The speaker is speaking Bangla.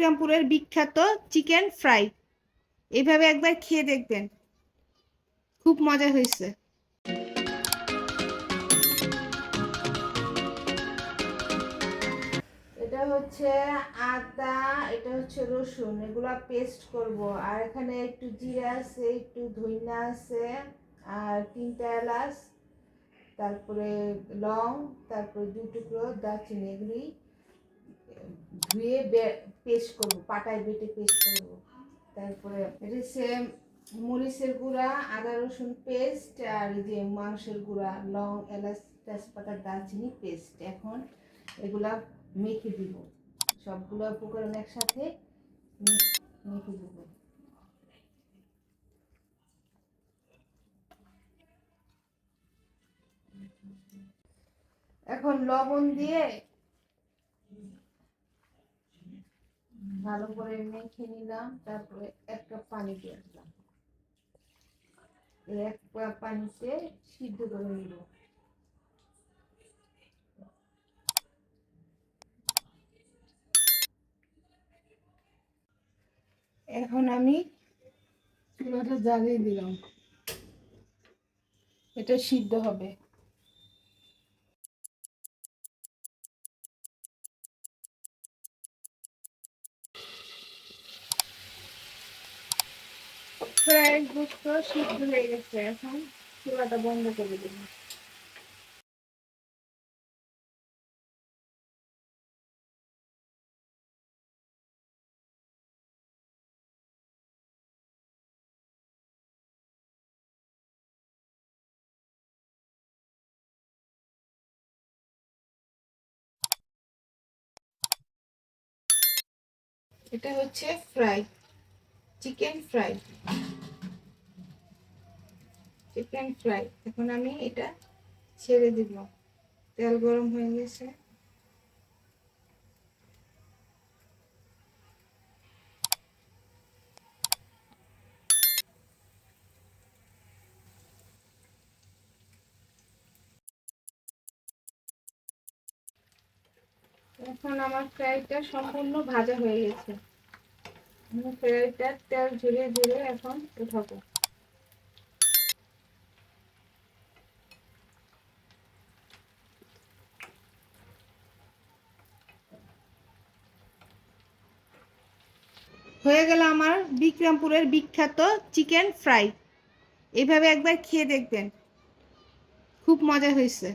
বিক্রমপুরের বিখ্যাত চিকেন ফ্রাই। এভাবে একবার খেয়ে দেখবেন। খুব মজা হয়েছে। এটা হচ্ছে আদা, এটা হচ্ছে রসুন। এগুলা পেস্ট করব। আর এখানে একটু জিরা আছে, একটু ধইনা আছে, আর তিনটা এলাচ, তারপরে লং, তারপরে দুই টুকরো দারচিনি এগুলি ধুয়ে পেস্ট করব, পাটায় বেটে পেস্ট করব। তারপরে এটা মরিচের গুঁড়া, আদা, রসুন পেস্ট, আর যে মাংসের গুঁড়া, লং, এলাচ, তেজপাতা, দারচিনি পেস্ট। এখন এগুলা মেখে দিব। সবগুলো উপকরণ একসাথে মেখে দিব। এখন লবণ দিয়ে ভালো করে মেখে নিলাম, তারপরে এক কাপ পানি দিয়ে দিলাম। এক কাপ পানিতে সিদ্ধ করে নিব। এখন আমি চুলাটা জ্বালিয়ে দিলাম। এটা সিদ্ধ হবে। প্রায় গুস্ত সিদ্ধ হয়ে গেছে এখন। চুলাটা বন্ধ করে দিন। এটা হচ্ছে fry, chicken fry. Chicken fry এখন আমি এটা ছেড়ে দিব। তেল গরম হয়ে গেছে। এখন আমার ফ্রাইটা সম্পূর্ণ ভাজা হয়ে গেছে। ফ্রাইটা তেল ঝুড়ে ঝুড়ে এখন উঠাবো। হয়ে গেল আমার বিক্রমপুরের বিখ্যাত চিকেন ফ্রাই। এভাবে একবার খেয়ে দেখবেন। খুব মজা হয়েছে।